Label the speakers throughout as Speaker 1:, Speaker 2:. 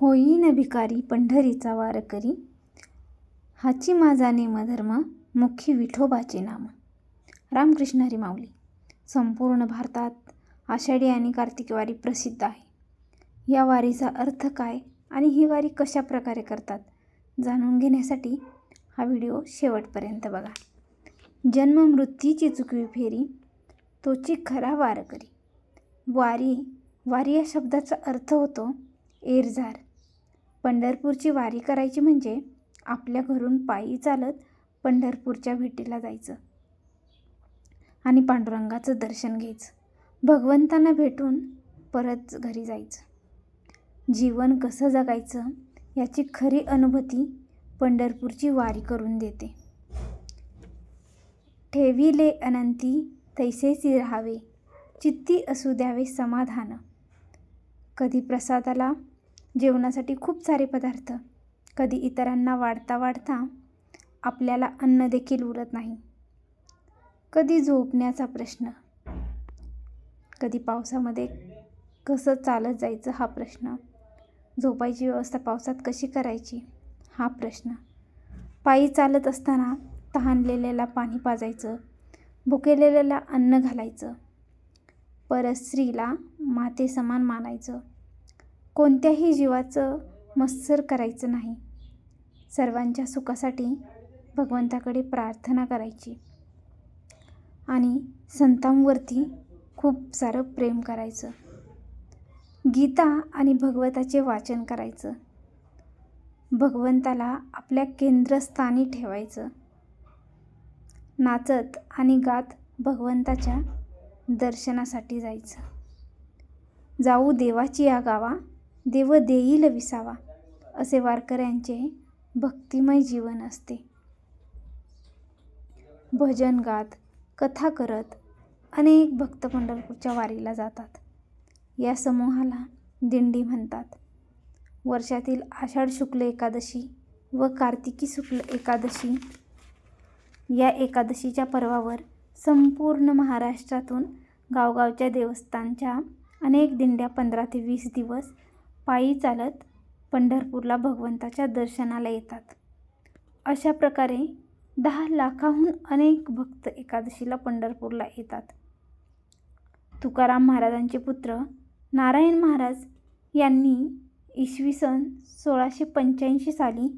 Speaker 1: होईन भिकारी पंढरीचा वारकरी हाची माझा नेमधर्म मुखी विठोबाचे नाम. रामकृष्ण हरी माऊली संपूर्ण भारतात आषाढी आणि कार्तिकी वारी प्रसिद्ध आहे. या वारीचा अर्थ काय आणि ही वारी कशा प्रकारे करतात जाणून घेण्यासाठी हा व्हिडिओ शेवटपर्यंत बघा. जन्म मृत्यूची चुकवी फेरी तोची खरा वारकरी. वारी वारी या शब्दाचा अर्थ होतो एरझार. पंढरपूरची वारी करायची म्हणजे आपल्या घरून पायी चालत पंढरपूरच्या भेटीला जायचं आणि पांडुरंगाचं दर्शन घ्यायचं. भगवंतांना भेटून परत घरी जायचं. जीवन कसं जगायचं याची खरी अनुभूती पंढरपूरची वारी करून देते. ठेविले अनंती तैसेची राहावे. चित्ती असू द्यावे समाधान. कधी प्रसादाला जेवणासाठी खूप सारे पदार्थ. कधी इतरांना वाढता वाढता आपल्याला अन्न देखील उरत नाही. कधी झोपण्याचा प्रश्न. कधी पावसामध्ये कसं चालत जायचं हा प्रश्न. झोपायची व्यवस्था पावसात कशी करायची हा प्रश्न. पायी चालत असताना तहानलेल्याला पाणी पाजायचं. भुकेलेल्याला अन्न घालायचं. परस्त्रीला माते समान मानायचं. कोणत्याही जीवाचं मत्सर करायचं नाही. सर्वांच्या सुखासाठी भगवंताकडे प्रार्थना करायची. आणि संतांवरती खूप सारं प्रेम करायचं. गीता आणि भगवताचे वाचन करायचं. भगवंताला आपल्या केंद्रस्थानी ठेवायचं. नाचत आणि गात भगवंताच्या दर्शनासाठी जायचं. जाऊ देवाची या गावा देव देईल विसावा असे वारकऱ्यांचे भक्तिमय जीवन असते. भजन गात कथा करत अनेक भक्त पंढरपूरच्या वारीला जातात. या समूहाला दिंडी म्हणतात. वर्षातील आषाढ शुक्ल एकादशी व कार्तिकी शुक्ल एकादशी या एकादशीच्या पर्वावर संपूर्ण महाराष्ट्रातून गावगावच्या देवस्थानच्या अनेक दिंड्या पंधरा ते वीस दिवस पायी चालत पंढरपूरला भगवंताच्या दर्शनाला येतात. अशा प्रकारे दहा लाखाहून अनेक भक्त एकादशीला पंढरपूरला येतात. तुकाराम महाराजांचे पुत्र नारायण महाराज यांनी इसवी सन सोळाशे पंच्याऐंशी साली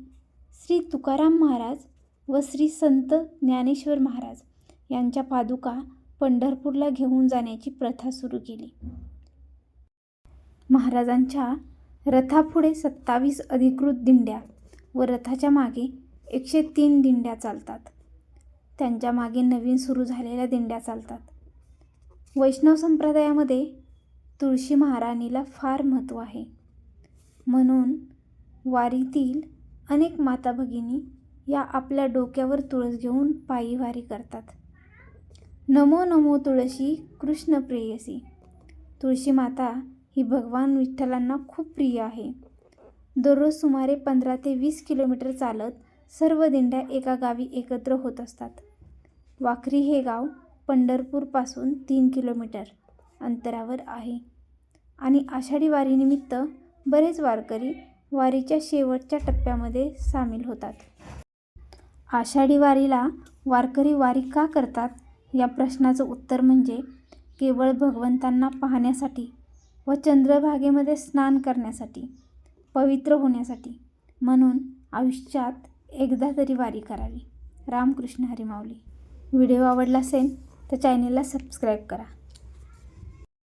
Speaker 1: श्री तुकाराम महाराज व श्री संत ज्ञानेश्वर महाराज यांच्या पादुका पंढरपूरला घेऊन जाण्याची प्रथा सुरू केली. महाराजांच्या रथापुढे सत्तावीस अधिकृत दिंड्या व रथाच्या मागे एकशे तीन दिंड्या चालतात. त्यांच्या मागे नवीन सुरू झालेल्या दिंड्या चालतात. वैष्णव संप्रदायामध्ये तुळशी महाराणीला फार महत्त्व आहे. म्हणून वारीतील अनेक माता भगिनी या आपल्या डोक्यावर तुळस घेऊन पायी वारी करतात. नमो नमो तुळशी कृष्ण प्रेयसी. तुळशी माता ही भगवान विठ्ठलांना खूप प्रिय आहे. दररोज सुमारे पंधरा ते वीस किलोमीटर चालत सर्व दिंड्या एका गावी एकत्र होत असतात. वाखरी हे गाव पंढरपूरपासून तीन किलोमीटर अंतरावर आहे. आणि आषाढी वारीनिमित्त बरेच वारकरी वारीच्या शेवटच्या टप्प्यामध्ये सामील होतात. आषाढी वारीला वारकरी वारी का करतात? या प्रश्नाचं उत्तर म्हणजे केवळ भगवंतांना पाहण्यासाठी व चंद्रभागेमध्ये स्नान करण्यासाठी पवित्र होण्यासाठी. म्हणून आयुष्यात एकदा तरी वारी करावी. रामकृष्ण हरी माऊली. व्हिडिओ आवडला असेल तर चॅनेलला सबस्क्राईब करा.